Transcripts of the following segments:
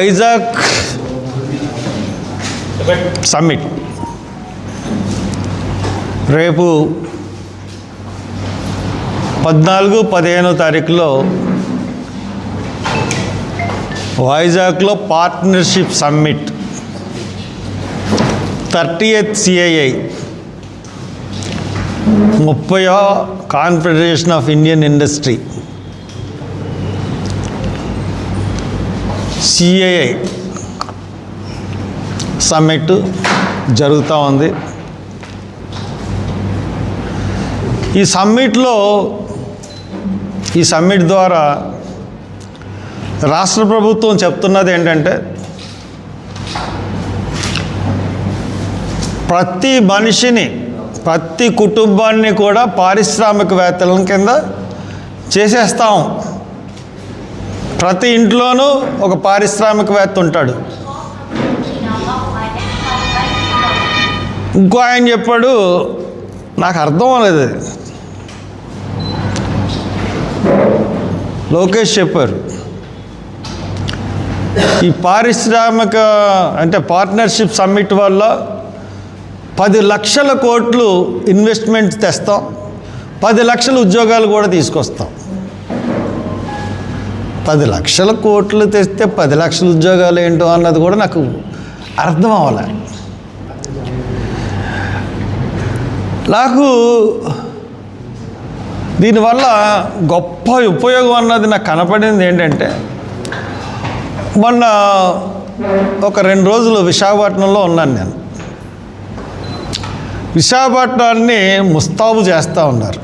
Vizag summit. రేపు పద్నాలుగు పదిహేనో తారీఖులో వైజాగ్లో partnership summit. Thirty eighth CII. ముప్పయో confederation of Indian industry. CII summit జరుగుతూ ఉంది. ఈ సమ్మిట్లో ఈ సమ్మిట్ ద్వారా రాష్ట్ర ప్రభుత్వం చెప్తున్నది ఏంటంటే ప్రతి మనిషిని ప్రతి కుటుంబాన్ని కూడా పారిశ్రామికవేత్తల కింద చేసేస్తాం. ప్రతి ఇంట్లోనూ ఒక పారిశ్రామికవేత్త ఉంటాడు ఇంకో ఆయన చెప్పాడు నాకు అర్థం అవ్వలేదు అది. లోకేష్ చెప్పారు ఈ పారిశ్రామిక అంటే పార్ట్నర్షిప్ సమ్మిట్ వల్ల పది లక్షల కోట్లు ఇన్వెస్ట్మెంట్ తెస్తాం పది లక్షల ఉద్యోగాలు కూడా తీసుకొస్తాం పది లక్షల కోట్లు తెస్తే పది లక్షల ఉద్యోగాలు ఏంటో అన్నది కూడా నాకు అర్థం అవ్వలే. నాకు దీనివల్ల గొప్ప ఉపయోగం అన్నది నాకు కనపడింది ఏంటంటే మొన్న ఒక రెండు రోజులు విశాఖపట్నంలో ఉన్నాను నేను. విశాఖపట్నాన్ని ముస్తాబు చేస్తూ ఉన్నారు.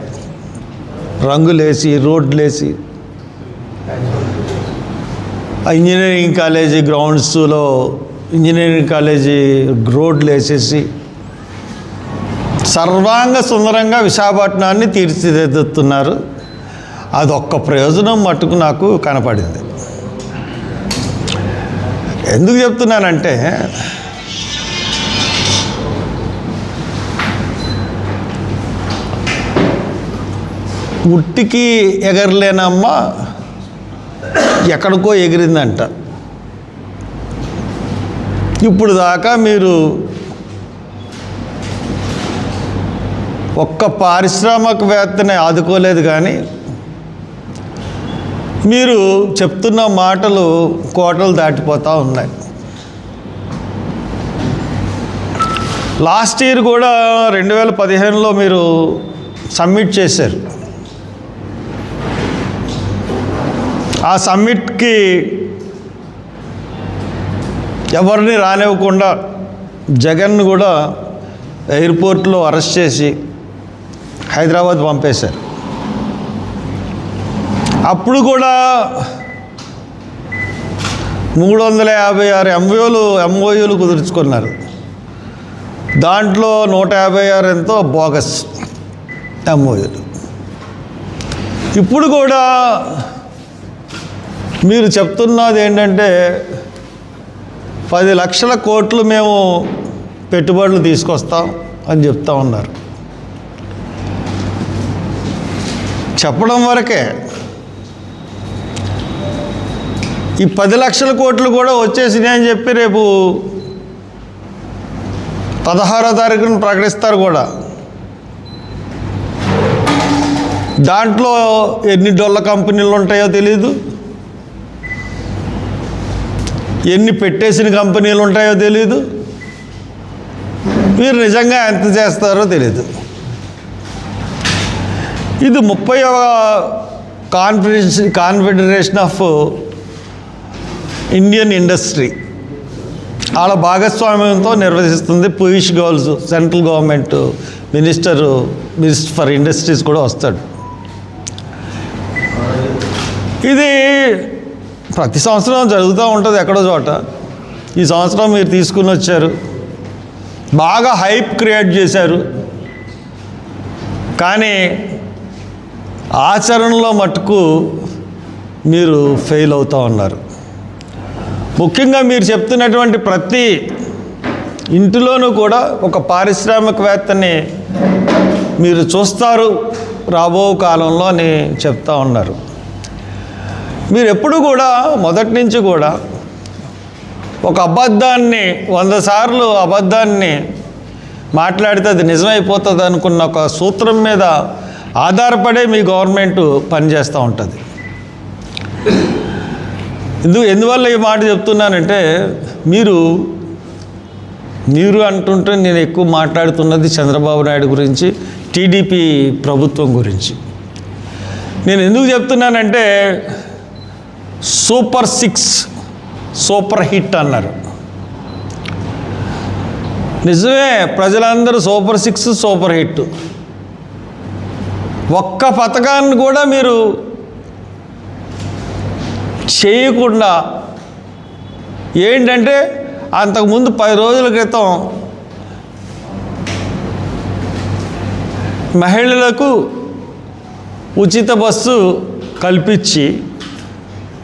రంగులేసి రోడ్లేసి ఇంజనీరింగ్ కాలేజీ గ్రౌండ్స్లో ఇంజనీరింగ్ కాలేజీ రోడ్లు వేసేసి సర్వాంగ సుందరంగా విశాఖపట్నాన్ని తీర్చిదిద్దుతున్నారు. అదొక్క ప్రయోజనం మట్టుకు నాకు కనపడింది. ఎందుకు చెప్తున్నానంటే ఉట్టికి ఎగరలేనమ్మ ఎక్కడికో ఎగిరిందంట. ఇప్పుడు దాకా మీరు ఒక్క పారిశ్రామికవేత్తని ఆదుకోలేదు కానీ మీరు చెప్తున్న మాటలు కోటలు దాటిపోతూ ఉన్నాయి. లాస్ట్ ఇయర్ కూడా రెండు వేల పదిహేనులో మీరు సబ్మిట్ చేశారు. ఆ సమ్మిట్కి ఎవరిని రానివ్వకుండా జగన్ను కూడా ఎయిర్పోర్ట్లో అరెస్ట్ చేసి హైదరాబాద్ పంపేశారు. అప్పుడు కూడా మూడు వందల యాభై ఆరు ఎంఓలు ఎంఓయూలు కుదుర్చుకున్నారు. దాంట్లో నూట యాభై ఆరు ఎంతో బోగస్ ఎంఓయూలు. ఇప్పుడు కూడా మీరు చెప్తున్నది ఏంటంటే పది లక్షల కోట్లు మేము పెట్టుబడులు తీసుకొస్తాం అని చెప్తా ఉన్నారు. చెప్పడం వరకే. ఈ పది లక్షల కోట్లు కూడా వచ్చేసినాయి అని చెప్పి రేపు పదహారో తారీఖున ప్రకటిస్తారు కూడా. దాంట్లో ఎన్ని డొల్ల కంపెనీలు ఉంటాయో తెలీదు. ఎన్ని పెట్టేసిన కంపెనీలు ఉంటాయో తెలీదు. మీరు నిజంగా ఎంత చేస్తారో తెలీదు. ఇది ముప్పై confidence confederation of Indian industry. వాళ్ళ భాగస్వామ్యంతో నిర్వహిస్తుంది Piyush Goyal central government minister minister for industries కూడా వస్తాడు. ఇది ప్రతి సంవత్సరం జరుగుతూ ఉంటుంది ఎక్కడో చోట. ఈ సంవత్సరం మీరు తీసుకుని వచ్చారు. బాగా హైప్ క్రియేట్ చేశారు. కానీ ఆచరణలో మటుకు మీరు ఫెయిల్ అవుతూ ఉన్నారు. ముఖ్యంగా మీరు చెప్తున్నటువంటి ప్రతి ఇంటిలోనూ కూడా ఒక పారిశ్రామికవేత్తని మీరు చూస్తారు. రాబో కాలంలో అని చెప్తా ఉన్నారు. మీరు ఎప్పుడు కూడా మొదటి నుంచి కూడా ఒక అబద్ధాన్ని వంద సార్లు అబద్ధాన్ని మాట్లాడితే అది నిజమైపోతుంది అనుకున్న ఒక సూత్రం మీద ఆధారపడే మీ గవర్నమెంట్ పనిచేస్తూ ఉంటుంది. ఎందు ఎందువల్ల ఈ మాట చెప్తున్నానంటే మీరు మీరు అంటుంటే నేను ఎక్కువ మాట్లాడుతున్నది చంద్రబాబు నాయుడు గురించి టీడీపీ ప్రభుత్వం గురించి. నేను ఎందుకు చెప్తున్నానంటే సూపర్ సిక్స్ సూపర్ హిట్ అన్నారు. నిజమే ప్రజలందరూ సూపర్ సిక్స్ సూపర్ హిట్. ఒక్క పథకాన్ని కూడా మీరు చేయకుండా ఏంటంటే అంతకుముందు పది రోజుల క్రితం మహిళలకు ఉచిత బస్సు కల్పించి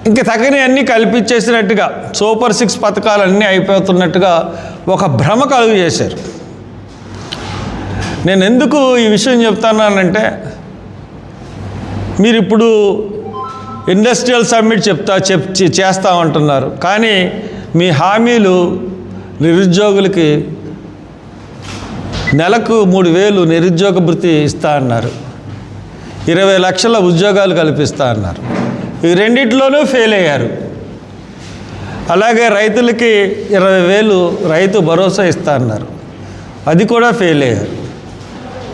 ఇంకా తగిన అన్నీ కల్పించేసినట్టుగా సూపర్ సిక్స్ పథకాలు అన్నీ అయిపోతున్నట్టుగా ఒక భ్రమ కలుగు చేశారు. నేను ఎందుకు ఈ విషయం చెప్తున్నానంటే మీరు ఇప్పుడు ఇండస్ట్రియల్ సమ్మిట్ చెప్తా చెప్ చే- చేస్తామంటున్నారు కానీ మీ హామీలు నిరుద్యోగులకి నెలకు మూడు వేలు నిరుద్యోగ భృతి ఇస్తా అన్నారు. ఇరవై లక్షల ఉద్యోగాలు కల్పిస్తా అన్నారు. ఈ రెండిట్లోనూ ఫెయిల్ అయ్యారు. అలాగే రైతులకి ఇరవై వేలు రైతు భరోసా ఇస్తా అన్నారు. అది కూడా ఫెయిల్ అయ్యారు.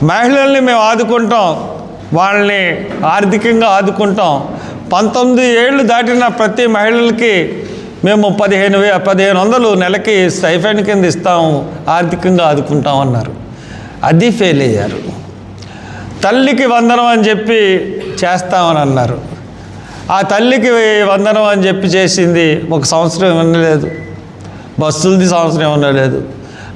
మహిళల్ని మేము ఆదుకుంటాం వాళ్ళని ఆర్థికంగా ఆదుకుంటాం. పంతొమ్మిది ఏళ్ళు దాటిన ప్రతి మహిళలకి మేము పదిహేను వే పదిహేను వందలు నెలకి స్టైఫండ్ కింద ఇస్తాము ఆర్థికంగా ఆదుకుంటాం అన్నారు. అది ఫెయిల్ అయ్యారు. తల్లికి వందనం అని చెప్పి చేస్తామని అన్నారు. ఆ తల్లికి వందనం అని చెప్పి చేసింది ఒక సంవత్సరం ఇవ్వలేదు బస్సులది సంవత్సరం ఇవ్వలేదు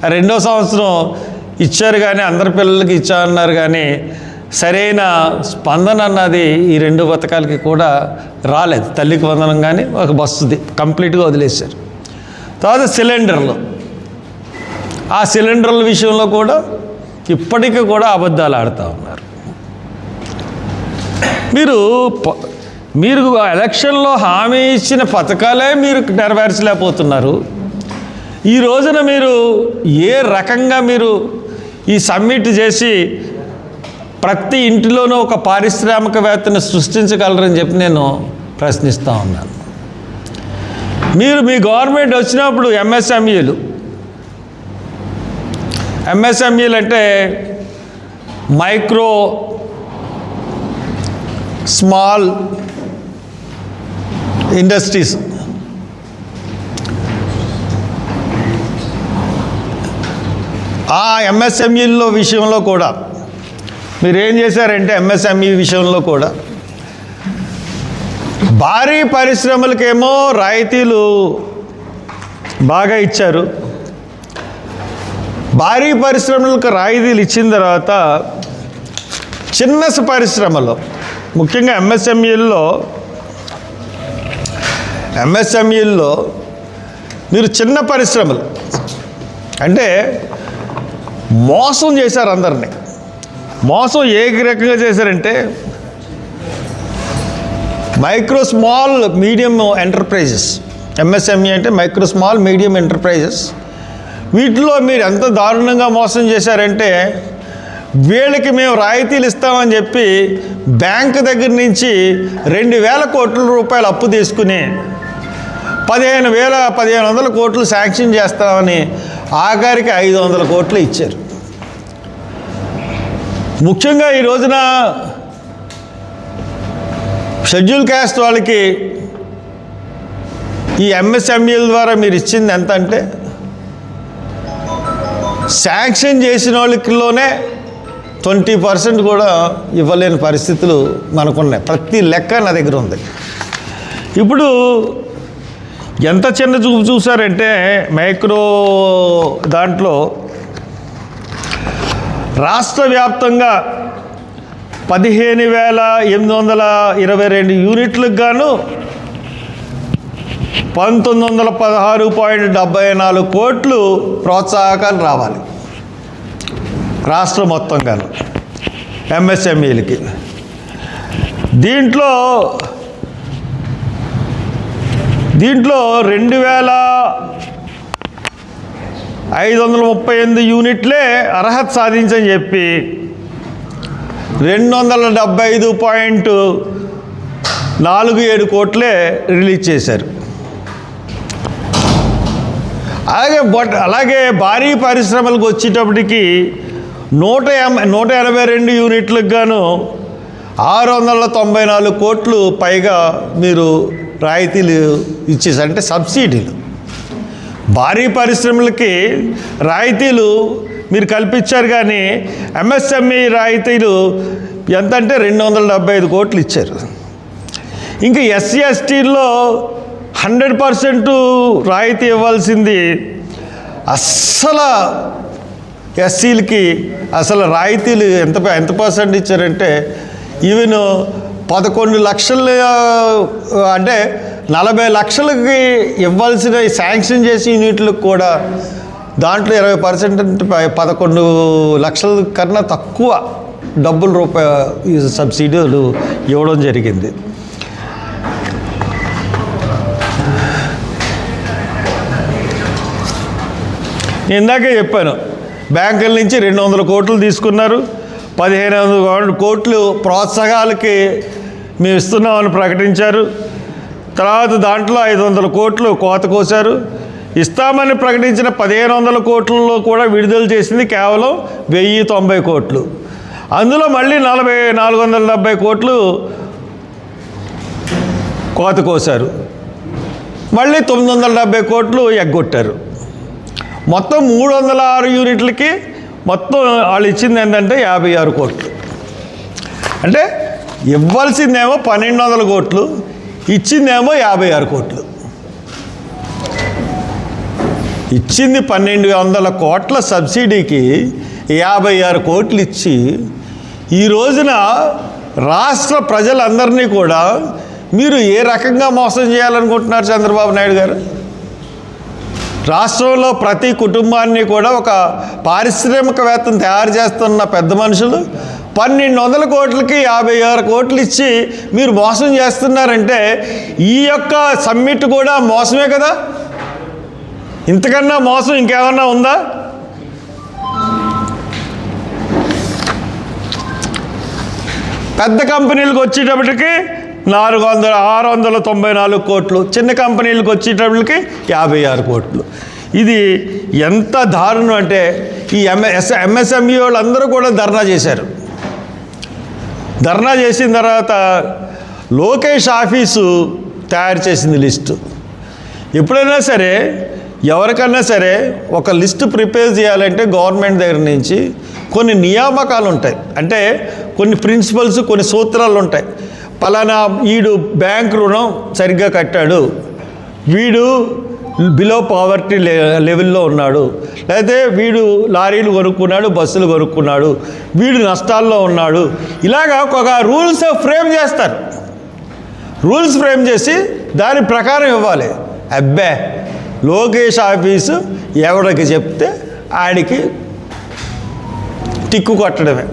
ఆ రెండో సంవత్సరం ఇచ్చారు కానీ అందరి పిల్లలకి ఇచ్చారన్నారు కానీ సరైన స్పందన అన్నది ఈ రెండు పథకాలకి కూడా రాలేదు. తల్లికి వందనం కానీ ఒక బస్సుది కంప్లీట్గా వదిలేశారు. తర్వాత సిలిండర్లు. ఆ సిలిండర్ల విషయంలో కూడా ఇప్పటికీ కూడా అబద్ధాలు ఆడుతూ ఉన్నారు. మీరు ప- మీరు ఎలక్షన్లో హామీ ఇచ్చిన పథకాలే మీరు నెరవేర్చలేకపోతున్నారు. ఈ రోజున మీరు ఏ రకంగా మీరు ఈ సమ్మిట్ చేసి ప్రతి ఇంటిలోనూ ఒక పారిశ్రామికవేత్తను సృష్టించగలరని చెప్పి నేను ప్రశ్నిస్తూ ఉన్నాను. మీరు మీ గవర్నమెంట్ వచ్చినప్పుడు ఎంఎస్ఎంఈలు. ఎంఎస్ఎంఈలు అంటే మైక్రో స్మాల్ ఇండస్ట్రీస్. ఆ ఎంఎస్ఎంఈల్లో విషయంలో కూడా మీరు ఏం చేశారంటే ఎంఎస్ఎంఈ విషయంలో కూడా భారీ పరిశ్రమలకేమో రాయితీలు బాగా ఇచ్చారు. భారీ పరిశ్రమలకు రాయితీలు ఇచ్చిన తర్వాత చిన్న పరిశ్రమలో ముఖ్యంగా ఎంఎస్ఎంఈల్లో ఎంఎస్ఎంఈల్లో మీరు చిన్న పరిశ్రమలు. అంటే మోసం చేశారు అందరినీ. మోసం ఏ రకంగా చేశారంటే micro small medium enterprises. MSME అంటే మైక్రో స్మాల్ మీడియం ఎంటర్ప్రైజెస్. వీటిలో మీరు ఎంత దారుణంగా మోసం చేశారంటే వీళ్ళకి మేము రాయితీలు ఇస్తామని చెప్పి బ్యాంక్ దగ్గర నుంచి రెండు వేల కోట్ల రూపాయలు అప్పు తీసుకుని పదిహేను వేల పదిహేను వందల కోట్లు శాంక్షన్ చేస్తామని ఆఖరికి ఐదు వందల కోట్లు ఇచ్చారు. ముఖ్యంగా ఈ రోజున షెడ్యూల్ క్యాస్ట్ వాళ్ళకి ఈ ఎంఎస్ఎంఈల ద్వారా మీరు ఇచ్చింది ఎంత అంటే శాంక్షన్ చేసిన వాళ్ళకిలోనే ట్వంటీ పర్సెంట్ కూడా ఇవ్వలేని పరిస్థితులు మనకున్నాయి. ప్రతి లెక్క నా దగ్గర ఉంది. ఇప్పుడు ఎంత చిన్న చూపు చూసారంటే మైక్రో దాంట్లో రాష్ట్ర వ్యాప్తంగా పదిహేను వేల ఎనిమిది వందల ఇరవై రెండు యూనిట్లకు గాను పంతొమ్మిది వందల పదహారు పాయింట్ డెబ్బై నాలుగు కోట్లు ప్రోత్సాహకాలు రావాలి. రాష్ట్రం మొత్తంగాను ఎంఎస్ఎంఈలకి. దీంట్లో దీంట్లో రెండు వేల ఐదు వందల ముప్పై ఎనిమిది యూనిట్లే అర్హత సాధించని చెప్పి రెండు వందల డెబ్బై ఐదు పాయింట్ నాలుగు ఏడు కోట్లే రిలీజ్ చేశారు. అలాగే బట్ అలాగే భారీ పరిశ్రమలకు వచ్చేటప్పటికి నూట ఎం నూట ఎనభై రెండు యూనిట్లకు గాను ఆరు వందల తొంభై నాలుగు కోట్లు పైగా మీరు రాయితీలు ఇచ్చేసారు అంటే సబ్సిడీలు. భారీ పరిశ్రమలకి రాయితీలు మీరు కల్పించారు కానీ ఎంఎస్ఎంఈ రాయితీలు ఎంత అంటే రెండు వందల డెబ్బై ఐదు కోట్లు ఇచ్చారు. ఇంకా ఎస్సీ ఎస్టీల్లో హండ్రెడ్ పర్సెంట్ రాయితీ ఇవ్వాల్సింది అస్సలు ఎస్సీలకి అసలు రాయితీలు ఎంత ఎంత పర్సెంట్ ఇచ్చారంటే ఈవెన్ పదకొండు లక్షలు అంటే నలభై లక్షలకి ఇవ్వాల్సిన శాంక్షన్ చేసి యూనిట్లకు కూడా దాంట్లో ఇరవై పర్సెంట్ అంటే పదకొండు లక్షల కన్నా తక్కువ డబ్బుల రూపాయ సబ్సిడీలు ఇవ్వడం జరిగింది. నేను ఇందాకే చెప్పాను బ్యాంకుల నుంచి రెండు వందల కోట్లు తీసుకున్నారు. పదిహేను వందల కోట్లు ప్రోత్సాహాలకి మేము ఇస్తున్నామని ప్రకటించారు. తర్వాత దాంట్లో ఐదు వందల కోట్లు కోత కోసారు ఇస్తామని ప్రకటించిన పదిహేను వందల కోట్లలో కూడా విడుదల చేసింది కేవలం వెయ్యి తొంభై కోట్లు. అందులో మళ్ళీ నలభై నాలుగు వందల డెబ్బై కోట్లు కోత కోసారు మళ్ళీ తొమ్మిది వందల డెబ్బై కోట్లు ఎగ్గొట్టారు. మొత్తం మూడు వందల ఆరు యూనిట్లకి మొత్తం వాళ్ళు ఇచ్చింది ఏంటంటే యాభై ఆరు కోట్లు. అంటే ఇవ్వాల్సిందేమో పన్నెండు వందల కోట్లు ఇచ్చిందేమో యాభై ఆరు కోట్లు. ఇచ్చింది పన్నెండు వందల కోట్ల సబ్సిడీకి యాభై ఆరు కోట్లు ఇచ్చి ఈ రోజున రాష్ట్ర ప్రజలందరినీ కూడా మీరు ఏ రకంగా మోసం చేయాలనుకుంటున్నారు చంద్రబాబు నాయుడు గారు? రాష్ట్రంలో ప్రతి కుటుంబాన్ని కూడా ఒక పారిశ్రామికవేత్తను తయారు చేస్తున్న పెద్ద మనుషులు పన్నెండు వందల కోట్లకి యాభై ఆరు కోట్లు ఇచ్చి మీరు మోసం చేస్తున్నారంటే ఈ యొక్క సమ్మిట్ కూడా మోసమే కదా? ఇంతకన్నా మోసం ఇంకేమన్నా ఉందా? పెద్ద కంపెనీలకు వచ్చేటప్పటికి నాలుగు వందల ఆరు వందల తొంభై నాలుగు కోట్లు. చిన్న కంపెనీలకు వచ్చేటప్పటికి యాభై ఆరు కోట్లు. ఇది ఎంత దారుణం అంటే ఈ ఎంఎస్ ఎంఎస్ఎంఈ వాళ్ళందరూ కూడా ధర్నా చేశారు. ధర్నా చేసిన తర్వాత లోకేష్ ఆఫీసు తయారు చేసింది లిస్టు. ఎప్పుడైనా సరే ఎవరికైనా సరే ఒక లిస్ట్ ప్రిపేర్ చేయాలంటే గవర్నమెంట్ దగ్గర నుంచి కొన్ని నియామకాలు ఉంటాయి. అంటే కొన్ని ప్రిన్సిపల్స్ కొన్ని సూత్రాలు ఉంటాయి. పలానా వీడు బ్యాంక్ రుణం సరిగ్గా కట్టాడు. వీడు బిలో పావర్టీ లెవెల్లో ఉన్నాడు. లేకపోతే వీడు లారీలు కొనుక్కున్నాడు బస్సులు కొనుక్కున్నాడు. వీడు నష్టాల్లో ఉన్నాడు. ఇలాగా ఒక రూల్స్ ఫ్రేమ్ చేస్తారు. రూల్స్ ఫ్రేమ్ చేసి దాని ప్రకారం ఇవ్వాలి. అబ్బే! లోకేష్ ఆఫీసు ఎవడికి చెప్తే ఆయనకి టిక్కు కొట్టడమే.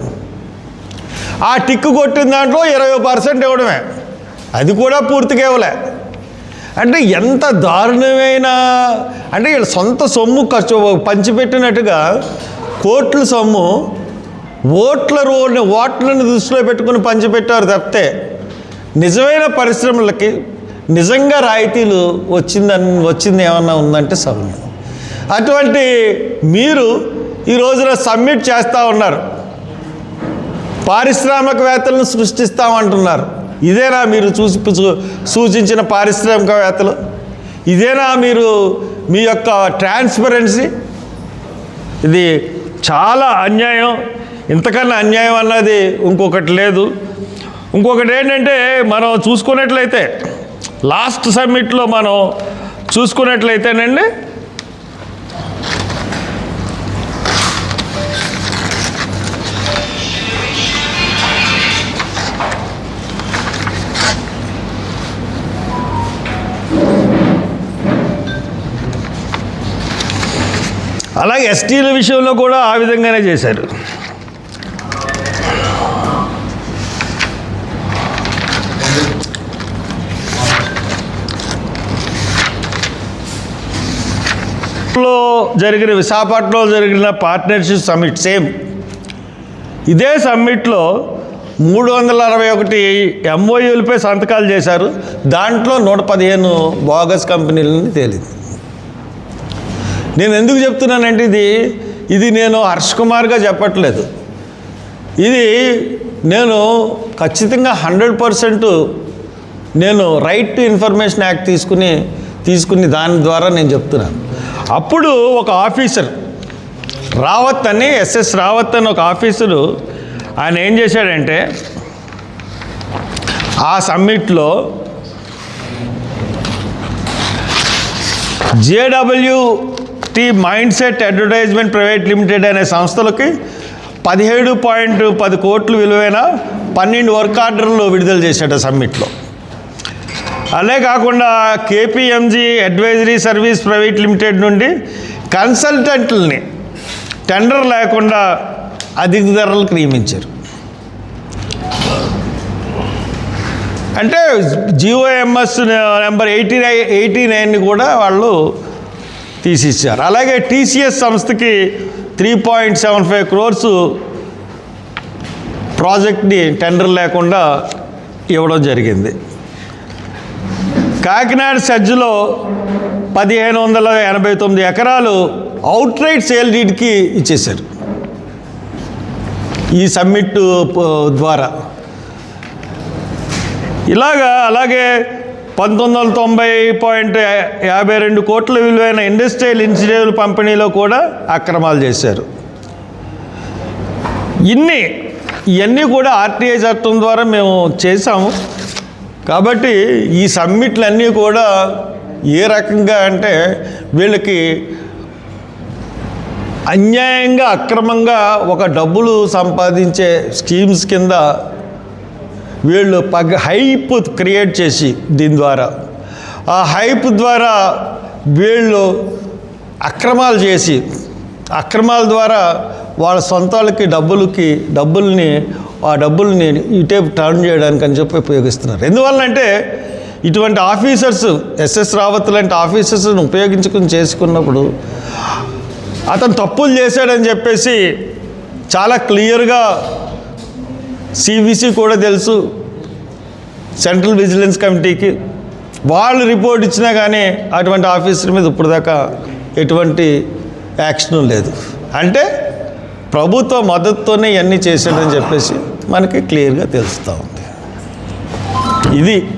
ఆ టిక్కు కొట్టిన దాంట్లో ఇరవై పర్సెంట్ ఇవ్వడమే. అది కూడా పూర్తిగా ఇవ్వలే. అంటే ఎంత దారుణమైన అంటే వీళ్ళ సొంత సొమ్ము ఖర్చు పంచిపెట్టినట్టుగా కోట్ల సొమ్ము ఓట్ల రోడ్ని ఓట్లను దృష్టిలో పెట్టుకుని పంచిపెట్టారు తప్పితే నిజమైన పరిశ్రమలకి నిజంగా రాయితీలు వచ్చిందని వచ్చింది ఏమన్నా ఉందంటే సౌమ్యం అటువంటి మీరు ఈ రోజున సబ్మిట్ చేస్తూ ఉన్నారు. పారిశ్రామికవేత్తలను సృష్టిస్తామంటున్నారు. ఇదేనా మీరు చూసి సూచించిన పారిశ్రామికవేత్తలు? ఇదేనా మీరు మీ యొక్క ట్రాన్స్పరెన్సీ? ఇది చాలా అన్యాయం. ఇంతకన్నా అన్యాయం అన్నది ఇంకొకటి లేదు. ఇంకొకటి ఏంటంటే మనం చూసుకున్నట్లయితే లాస్ట్ సమ్మిట్లో మనం చూసుకున్నట్లయితేనండి అలాగే ఎస్టీల విషయంలో కూడా ఆ విధంగానే చేశారు. లో జరిగిన విశాఖపట్నంలో జరిగిన పార్ట్నర్షిప్ సమ్మిట్ సేమ్ ఇదే సమ్మిట్లో మూడు వందల అరవై ఒకటి ఎంఓయూలపై సంతకాలు చేశారు. దాంట్లో నూట పదిహేను బోగస్ కంపెనీలని తేలింది. నేను ఎందుకు చెప్తున్నానంటే ఇది ఇది నేను హర్ష్ కుమార్గా చెప్పట్లేదు. ఇది నేను ఖచ్చితంగా హండ్రెడ్ పర్సెంట్ నేను రైట్ టు ఇన్ఫర్మేషన్ యాక్ట్ తీసుకుని తీసుకుని దాని ద్వారా నేను చెప్తున్నాను. అప్పుడు ఒక ఆఫీసర్ రావత్ అని ఎస్ఎస్ రావత్ అని ఒక ఆఫీసరు ఆయన ఏం చేశాడంటే ఆ సమ్మిట్లో T mindset advertisement private limited అనే సంస్థలకి పదిహేడు పాయింట్ పది కోట్లు విలువైన పన్నెండు వర్క్ ఆర్డర్లు విడుదల చేశాడు ఆ సమ్మిట్లో. అదే కాకుండా KPMG advisory service private limited నుండి కన్సల్టెంట్లని టెండర్ లేకుండా అధిక ధరలకు నియమించారు. అంటే GOMS number eighty nine eighty నైన్ని కూడా వాళ్ళు తీసిచ్చారు. అలాగే టీసీఎస్ సంస్థకి three point seven five crores ప్రాజెక్ట్ని టెండర్ లేకుండా ఇవ్వడం జరిగింది. కాకినాడ సజ్జలో పదిహేను వందల ఎనభై తొమ్మిది ఎకరాలు అవుట్ రైట్ సేల్ డీడ్కి ఇచ్చేశారు. ఈ సమ్మిట్ ద్వారా. ఇలాగా అలాగే పంతొమ్మిది వందల తొంభై పాయింట్ యాభై రెండు కోట్ల విలువైన ఇండస్ట్రియల్ ఇన్సిడెంట్ పంపిణీలో కూడా అక్రమాలు చేశారు. ఇన్ని ఇవన్నీ కూడా ఆర్టీఐ చట్టం ద్వారా మేము చేసాము కాబట్టి ఈ సమ్మిట్లన్నీ కూడా ఏ రకంగా అంటే వీళ్ళకి అన్యాయంగా అక్రమంగా ఒక డబ్బులు సంపాదించే స్కీమ్స్ కింద వీళ్ళు పగ హైప్ క్రియేట్ చేసి దీని ద్వారా. ఆ హైప్ ద్వారా వీళ్ళు అక్రమాలు చేసి అక్రమాల ద్వారా వాళ్ళ సొంత వాళ్ళకి డబ్బులకి డబ్బుల్ని ఆ డబ్బుల్ని ఇటే టర్న్ చేయడానికి అని చెప్పి ఉపయోగిస్తున్నారు. ఎందువల్లంటే ఇటువంటి ఆఫీసర్స్ ఎస్ఎస్ రావత్ లాంటి ఆఫీసర్స్ని ఉపయోగించుకుని చేసుకున్నప్పుడు అతను తప్పులు చేశాడని చెప్పేసి చాలా క్లియర్గా సివిసి కూడా తెలుసు. సెంట్రల్ విజిలెన్స్ కమిటీకి వాళ్ళు రిపోర్ట్ ఇచ్చినా కానీ అటువంటి ఆఫీసర్ మీద ఇప్పటిదాకా ఎటువంటి యాక్షన్ లేదు. అంటే ప్రభుత్వ మద్దతుతోనే ఇవన్నీ చేశాడని చెప్పేసి మనకి క్లియర్గా తెలుస్తూ ఉంది. ఇది